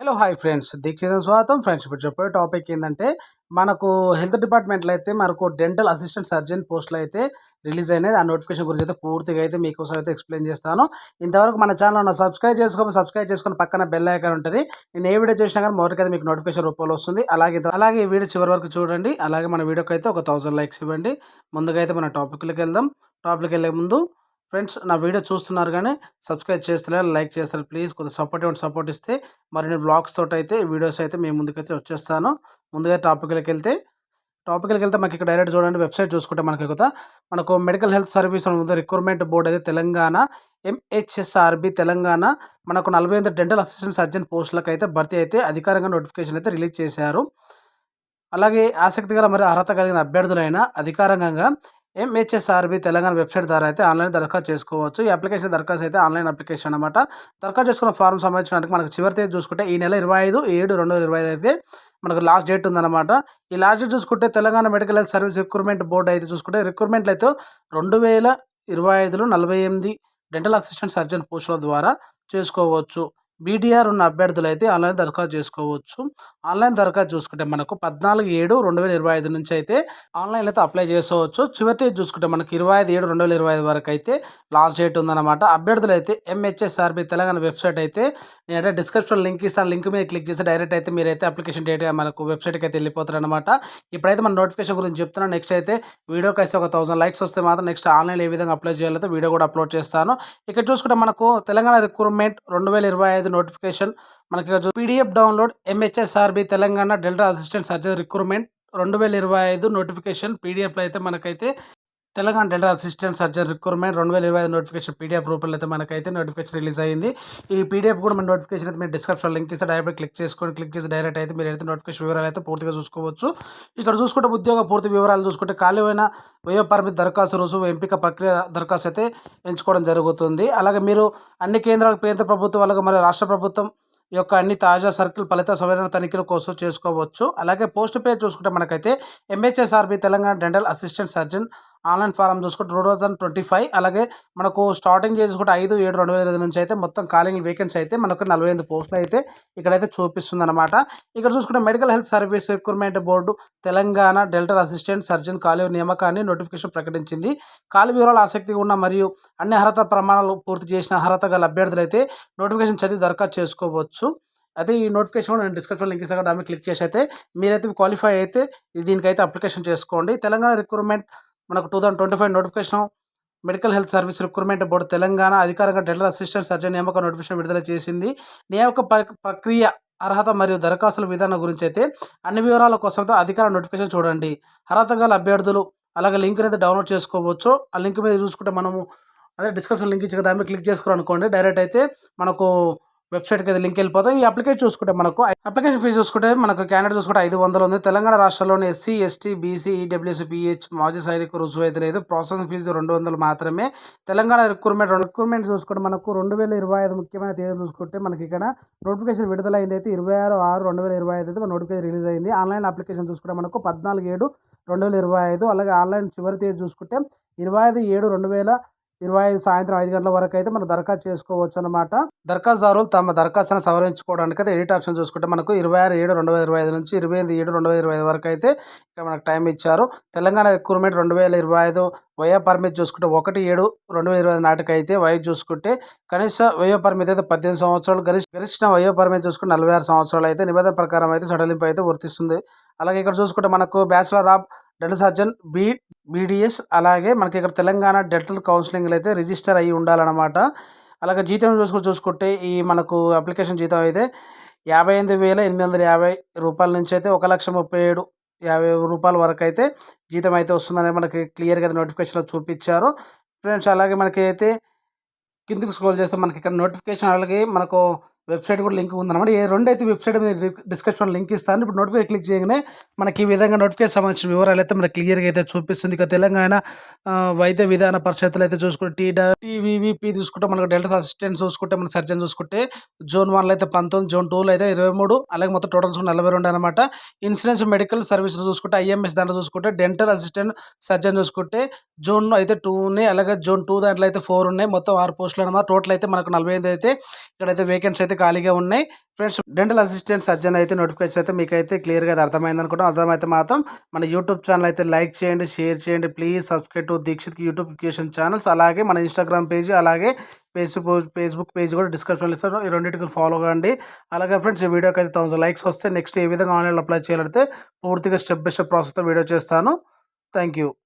Hello hi friends. Dikshita స్వాగతం. Friends ఇప్పుడు చెప్పే టాపిక్ ఏంటంటే మనకు హెల్త్ డిపార్ట్మెంట్లో అయితే మనకు డెంటల్ అసిస్టెంట్ సర్జన్ పోస్టులు అయితే రిలీజ్ అయినాయి. ఆ నోటిఫికేషన్ గురించి అయితే పూర్తిగా అయితే మీకోసం అయితే ఎక్స్ప్లెయిన్ చేస్తాను. ఇంతవరకు మన ఛానల్ ఉన్న సబ్స్క్రైబ్ చేసుకోమని సబ్స్క్రైబ్ చేసుకొని పక్కన బెల్ ఐకాన్ ఉంటుంది. నేను ఏ వీడియో చేసినా కానీ మొదటికైతే మీకు నోటిఫికేషన్ రూపంలో వస్తుంది. అలాగే అలాగే ఈ వీడియో చివరి వరకు చూడండి. అలాగే మన వీడియోకి అయితే ఒక థౌసండ్ లైక్స్ ఇవ్వండి. ముందుగా అయితే మన టాపిక్లోకి వెళ్దాం. టాపిక్కి వెళ్ళే ముందు ఫ్రెండ్స్ నా వీడియో చూస్తున్నారు కానీ సబ్స్క్రైబ్ చేస్తలేరు లైక్ చేస్తారు ప్లీజ్ కొద్దిగా సపోర్ట్ ఇవ్వండి సపోర్ట్ ఇస్తే మరి నేను బ్లాగ్స్ తోటి అయితే వీడియోస్ అయితే మేము ముందుకైతే వచ్చేస్తాను. ముందుగా టాపిక్లకి వెళ్తే టాపిక్లోకి వెళ్తే మనకి ఇక్కడ డైరెక్ట్ చూడండి వెబ్సైట్ చూసుకుంటే మనకి కదా మనకు మెడికల్ హెల్త్ సర్వీస్ అని ఉంది రిక్రూట్మెంట్ బోర్డ్ అయితే తెలంగాణ ఎంహెచ్ఎస్ఆర్బి తెలంగాణ. మనకు నలభై ఎనిమిది డెంటల్ అసిస్టెంట్ సర్జన్ పోస్టులకు అయితే భర్తీ అయితే అధికారికంగా నోటిఫికేషన్ అయితే రిలీజ్ చేశారు. అలాగే ఆసక్తికర మరియు అర్హత కలిగిన అభ్యర్థులైన అధికారికంగా ఎంహెచ్ఎస్ఆర్బి తెలంగాణ వెబ్సైట్ ద్వారా అయితే ఆన్లైన్ దరఖాస్తు చేసుకోవచ్చు. ఈ అప్లికేషన్ దరఖాస్తు అయితే ఆన్లైన్ అప్లికేషన్ అనమాట దరఖాస్తు చేసుకున్న ఫారం సంబంధించినట్టు మనకు చివరి తేదీ చూసుకుంటే ఈ నెల ఇరవై ఐదు ఏడు రెండు వేల ఇరవై ఐదు అయితే మనకు లాస్ట్ డేట్ ఉందన్నమాట. ఈ లాస్ట్ డేట్ చూసుకుంటే Telangana medical health service recruitment board అయితే చూసుకుంటే రిక్రూట్మెంట్లు అయితే రెండు వేల ఇరవై ఐదులో నలభై ఎనిమిది డెంటల్ అసిస్టెంట్ సర్జన్ పోస్టుల ద్వారా చేసుకోవచ్చు. బీటీఆర్ ఉన్న అభ్యర్థులు అయితే ఆన్లైన్ దరఖాస్తు చేసుకోవచ్చు. ఆన్లైన్ దరఖాస్తు చూసుకుంటే మనకు పద్నాలుగు ఏడు రెండు వేల ఇరవై ఐదు నుంచి అయితే ఆన్లైన్ అయితే అప్లై చేసుకోవచ్చు. చివరి తేదీ చూసుకుంటే మనకి ఇరవై ఐదు ఏడు రెండు వేల ఇరవై ఐదు వరకు అయితే లాస్ట్ డేట్ ఉందన్నమాట. అభ్యర్థులు అయితే ఎంహెచ్ఎస్ఆర్బి తెలంగాణ వెబ్సైట్ అయితే నేనైతే డిస్క్రిప్షన్ లింక్ ఇస్తాను. లింక్ మీద క్లిక్ చేసి డైరెక్ట్ అయితే మీరైతే అప్లికేషన్ డేట్ మనకు వెబ్సైట్కి అయితే వెళ్ళిపోతారనమాట ఇప్పుడైతే మన నోటిఫికేషన్ గురించి చెప్తున్నాను నెక్స్ట్ అయితే వీడియోకి అయితే ఒక థౌసండ్ లైక్స్ వస్తే మాత్రం నెక్స్ట్ ఆన్లైన్ ఏ విధంగా అప్లై చేయాలో వీడియో కూడా అప్లోడ్ చేస్తాను. ఇక్కడ చూసుకుంటే మనకు తెలంగాణ రిక్రూట్మెంట్ రెండు వేల ఇరవై ఐదు నోటిఫికేషన్ మనకి PDF download MHSRB Telangana dental assistant surgery recruitment రెండు వేల ఇరవై ఐదు నోటిఫికేషన్ పీడిఎఫ్లో అయితే మనకైతే Telangana dental assistant surgery recruitment రెండు వేల ఇరవై ఐదు నోటిఫికేషన్ పీడిఎఫ్ రూపంలో అయితే మనకైతే నోటిఫికేషన్ రిలీజ్ అయింది. ఈ పీడిఎఫ్ కూడా మన నోటిఫికేషన్ అయితే మీరు డిస్క్రిప్షన్ లింక్ ఇస్తే డైరెక్ట్ క్లిక్ చేసుకొని క్లిక్ చేసి డైరెక్ట్ అయితే మీరు అయితే నోటిఫికేషన్ వివరాలు అయితే పూర్తిగా చూసుకోవచ్చు. ఇక్కడ చూసుకుంటే ఉద్యోగ పూర్తి వివరాలు చూసుకుంటే ఖాళీమైన వ్యయ పరిమితి దరఖాస్తు రుజువు ఎంపిక ప్రక్రియ దరఖాస్తు అయితే ఎంచుకోవడం జరుగుతుంది. అలాగే మీరు అన్ని కేంద్రాలకు కేంద్ర ప్రభుత్వం అలాగే మరియు రాష్ట్ర ప్రభుత్వం యొక్క అన్ని తాజా సర్కిల్ ఫలిత సవరణ తనిఖీల కోసం చేసుకోవచ్చు. అలాగే పోస్ట్ పేరు చూసుకుంటే మనకైతే MHSRB Telangana dental assistant surgeon online form చూసుకుంటే టూ థౌసండ్ ట్వంటీ ఫైవ్ అలాగే మనకు స్టార్టింగ్ చేసుకుంటే ఐదు ఏడు రెండు వేల ఇరవై నుంచి అయితే మొత్తం కాలింగ్ వేకెన్సీ అయితే మనకు నలభై ఐదు పోస్టులు అయితే ఇక్కడైతే చూపిస్తుంది అనమాట ఇక్కడ చూసుకుంటే medical health service recruitment board Telangana dental assistant surgeon ఖాళీ నియామకాన్ని నోటిఫికేషన్ ప్రకటించింది. ఖాళీ వివరాలు ఆసక్తిగా ఉన్న మరియు అన్ని అర్హత ప్రమాణాలు పూర్తి చేసిన అర్హత గల అభ్యర్థులు అయితే నోటిఫికేషన్ చదివి దరఖాస్తు చేసుకోవచ్చు. అయితే ఈ నోటిఫికేషన్ నేను డిస్క్రిప్షన్ లింక్ ఇస్తాను దాన్ని క్లిక్ చేసి అయితే మీరైతే క్వాలిఫై అయితే దీనికైతే అప్లికేషన్ చేసుకోండి. తెలంగాణ రిక్రూట్మెంట్ మనకు two thousand twenty five notification medical health service recruitment board Telangana అధికారంగా dental assistant surgeon నియామక నోటిఫికేషన్ విడుదల చేసింది. నియామక ప్రక్రియ అర్హత మరియు దరఖాస్తుల విధానం గురించి అయితే అన్ని వివరాల కోసం అధికార నోటిఫికేషన్ చూడండి. అర్హత గల అభ్యర్థులు అలాగే లింక్ అయితే డౌన్లోడ్ చేసుకోవచ్చు. ఆ లింక్ మీద చూసుకుంటే మనము అదే డిస్క్రిప్షన్ లింక్ ఇచ్చిన దాని మీద క్లిక్ చేసుకోవాలనుకోండి. డైరెక్ట్ అయితే మనకు వెబ్సైట్కి అయితే లింక్ వెళ్ళిపోతాం ఈ అప్లికేషన్ చూసుకుంటే మనకు అప్లికేషన్ ఫీజు చూసుకుంటే మనకు క్యాండిడేట్ చూసుకుంటే ఐదు వందలు ఉంది. తెలంగాణ రాష్ట్రంలోని SC ST BC EWC PH మాజీ సైనిక రుజువు అయితే లేదు. ప్రాసెసింగ్ ఫీజు రెండు వందలు మాత్రమే. తెలంగాణ రిక్రూట్మెంట్ రిక్రూట్మెంట్ చూసుకుంటే మనకు రెండు వేల ఇరవై ఐదు ముఖ్యమైన తేదీ చూసుకుంటే మనకి ఇక్కడ నోటిఫికేషన్ విడుదలైంది అయితే ఇరవై ఆరు ఆరు రెండు వేల ఇరవై ఐదు అయితే నోటిఫికేషన్ రిలీజ్ అయింది. ఆన్లైన్ అప్లికేషన్ చూసుకుంటే మనకు పద్నాలుగు ఏడు రెండు వేల ఇరవై ఐదు అలాగే ఆన్లైన్ చివరి తేదీ చూసుకుంటే ఇరవై ఐదు ఏడు రెండు వేల ఇరవై ఐదు సాయంత్రం ఐదు గంటల వరకు అయితే మనం దరఖాస్తు చేసుకోవచ్చు అనమాట దరఖాస్తుదారులు తమ దరఖాస్తును సవరించుకోవడానికి అయితే ఎడిట్ ఆప్షన్ చూసుకుంటే మనకు ఇరవై ఆరు ఏడు రెండు వేల ఇరవై ఐదు నుంచి ఇరవై ఎనిమిది ఏడు రెండు వేల ఇరవై ఐదు వరకు అయితే ఇక్కడ మనకు టైం ఇచ్చారు. తెలంగాణ రిక్రూట్మెంట్ రెండు వేల ఇరవై ఐదు వయో పరిమితి చూసుకుంటే ఒకటి ఏడు రెండు వేల ఇరవై ఐదు నాటికి అయితే వయసు చూసుకుంటే కనీస వయో పరిమితి అయితే పద్దెనిమిది సంవత్సరాలు గరిష్ట గరిష్ట వయో పరిమితి చూసుకుంటే నలభై ఆరు సంవత్సరాలు అయితే నిబంధన ప్రకారం అయితే సడలింపు అయితే వర్తిస్తుంది. అలాగే ఇక్కడ చూసుకుంటే మనకు bachelor of dental surgeon B BDS అలాగే మనకి ఇక్కడ తెలంగాణ డెంటల్ కౌన్సిలింగ్లో అయితే రిజిస్టర్ అయ్యి ఉండాలన్నమాట. అలాగే జీతం చూసుకుంటే చూసుకుంటే ఈ మనకు అప్లికేషన్ జీతం అయితే యాభై ఎనిమిది వేల ఎనిమిది వందల యాభై రూపాయల నుంచి అయితే ఒక లక్ష ముప్పై ఏడు యాభై రూపాయల వరకు అయితే జీతం అయితే వస్తుందని మనకి క్లియర్గా నోటిఫికేషన్లో చూపించారు. ఫ్రెండ్స్ అలాగే మనకైతే కిందికి స్క్రోల్ చేస్తే మనకి ఇక్కడ నోటిఫికేషన్ అలాగే మనకు వెబ్సైట్ కూడా లింక్ ఉందన్నమాట. ఏ రెండు అయితే వెబ్సైట్ మీద డిస్క్రిప్షన్ లింక్ ఇస్తాను ఇప్పుడు నోటిఫికేషన్ క్లిక్ చేయగానే మనకి ఈ విధంగా నోటిఫికేషన్ సంబంధించిన వివరాలు అయితే మనకి క్లియర్గా అయితే చూపిస్తుంది. ఇక తెలంగాణ వైద్య విధాన పరిషత్తులు అయితే చూసుకుంటే టీ టీవీవీపీ చూసుకుంటే మనకు డెల్టా అసిస్టెంట్ చూసుకుంటే మన సర్జన్ చూసుకుంటే జోన్ వన్లో అయితే పంతొమ్మిది జోన్ టూలో అయితే ఇరవై మూడు అలాగే మొత్తం టోటల్ చూసుకుంటే నలభై రెండు అనమాట ఇన్సూరెన్స్ మెడికల్ సర్వీసులు చూసుకుంటే ఐఎంఎస్ దాంట్లో చూసుకుంటే డెంటల్ అసిస్టెంట్ సర్జన్ చూసుకుంటే జోన్ అయితే టూ ఉన్నాయి అలాగే జోన్ టూ దాంట్లో అయితే ఫోర్ ఉన్నాయి. మొత్తం ఆరు పోస్టులు అనమాట టోటల్ అయితే మనకు నలభై ఐదు అయితే ఇక్కడైతే వేకెన్సీ అయితే ఖాళీగా ఉన్నాయి. ఫ్రెండ్స్ డెంటల్ అసిస్టెంట్ సర్జన్ అయితే నోటిఫికేషన్ అయితే మీకు అయితే క్లియర్గా అది అర్థమైంది అనుకుంటాం అర్థమైతే మాత్రం మన యూట్యూబ్ ఛానల్ అయితే లైక్ చేయండి షేర్ చేయండి. Please subscribe to Dikshit YouTube creation channels అలాగే మన ఇన్స్టాగ్రామ్ పేజ్ అలాగే ఫేస్బుక్ ఫేస్బుక్ పేజ్ కూడా డిస్క్రిప్షన్లో ఇస్తారు ఈ రెండింటికి ఫాలో కండి. అలాగే ఫ్రెండ్స్ ఈ వీడియోకి అయితే థౌసండ్ లైక్స్ వస్తే నెక్స్ట్ ఏ విధంగా ఆన్లైన్లో అప్లై చేయాలంటే పూర్తిగా స్టెప్ బై స్టెప్ ప్రాసెస్తో వీడియో చేస్తాను. Thank you